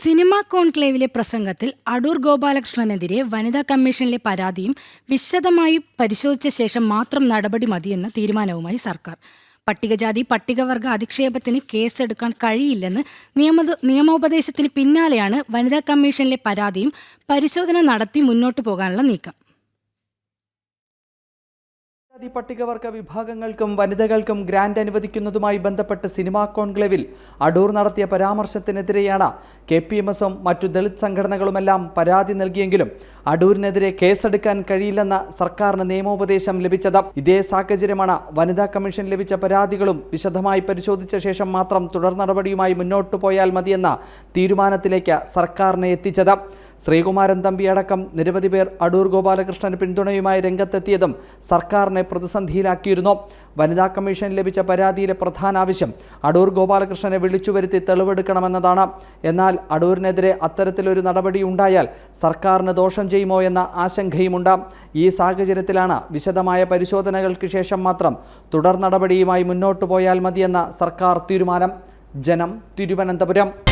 Cinema കോൺക്ലേവിലെ പ്രസംഗത്തിൽ അടൂർ ഗോപാലകൃഷ്ണനെതിരെ വനിതാ കമ്മീഷനിലെ പരാതിയും വിശദമായി പരിശോധിച്ച ശേഷം മാത്രം നടപടി മതിയെന്ന തീരുമാനവുമായി സർക്കാർ. പട്ടികജാതി പട്ടികവർഗ അധിക്ഷേപത്തിന് കേസെടുക്കാൻ കഴിയില്ലെന്ന് നിയമ നിയമോപദേശത്തിന് പിന്നാലെയാണ് വനിതാ കമ്മീഷനിലെ പരാതിയും പരിശോധന നടത്തി മുന്നോട്ടു പോകാനുള്ള നീക്കം. ജാതി പട്ടികവർഗ വിഭാഗങ്ങൾക്കും വനിതകൾക്കും ഗ്രാന്റ് അനുവദിക്കുന്നതുമായി ബന്ധപ്പെട്ട് സിനിമാ കോൺക്ലേവിൽ അടൂർ നടത്തിയ പരാമർശത്തിനെതിരെയാണ് കെ പി എം എസും മറ്റു ദളിത് സംഘടനകളുമെല്ലാം പരാതി നൽകിയെങ്കിലും അടൂരിനെതിരെ കേസെടുക്കാൻ കഴിയില്ലെന്ന സർക്കാരിന് നിയമോപദേശം ലഭിച്ചത്. ഇതേ സാഹചര്യമാണ് വനിതാ കമ്മീഷൻ ലഭിച്ച പരാതികളും വിശദമായി പരിശോധിച്ച ശേഷം മാത്രം തുടർ നടപടിയുമായി മുന്നോട്ടു പോയാൽ മതിയെന്ന തീരുമാനത്തിലേക്ക് സർക്കാരിനെ എത്തിച്ചത്. ശ്രീകുമാരൻ തമ്പി അടക്കം നിരവധി പേർ അടൂർ ഗോപാലകൃഷ്ണന് പിന്തുണയുമായി രംഗത്തെത്തിയതും സർക്കാരിനെ പ്രതിസന്ധിയിലാക്കിയിരുന്നു. വനിതാ കമ്മീഷൻ ലഭിച്ച പരാതിയിലെ പ്രധാന ആവശ്യം അടൂർ ഗോപാലകൃഷ്ണനെ വിളിച്ചു വരുത്തി തെളിവെടുക്കണമെന്നതാണ്. എന്നാൽ അടൂരിനെതിരെ അത്തരത്തിലൊരു നടപടി ഉണ്ടായാൽ സർക്കാരിന് ദോഷം ചെയ്യുമോ എന്ന ആശങ്കയുമുണ്ട്. ഈ സാഹചര്യത്തിലാണ് വിശദമായ പരിശോധനകൾക്ക് ശേഷം മാത്രം തുടർ നടപടിയുമായി മുന്നോട്ടു പോയാൽ മതിയെന്ന സർക്കാർ തീരുമാനം. ജനം തിരുവനന്തപുരം.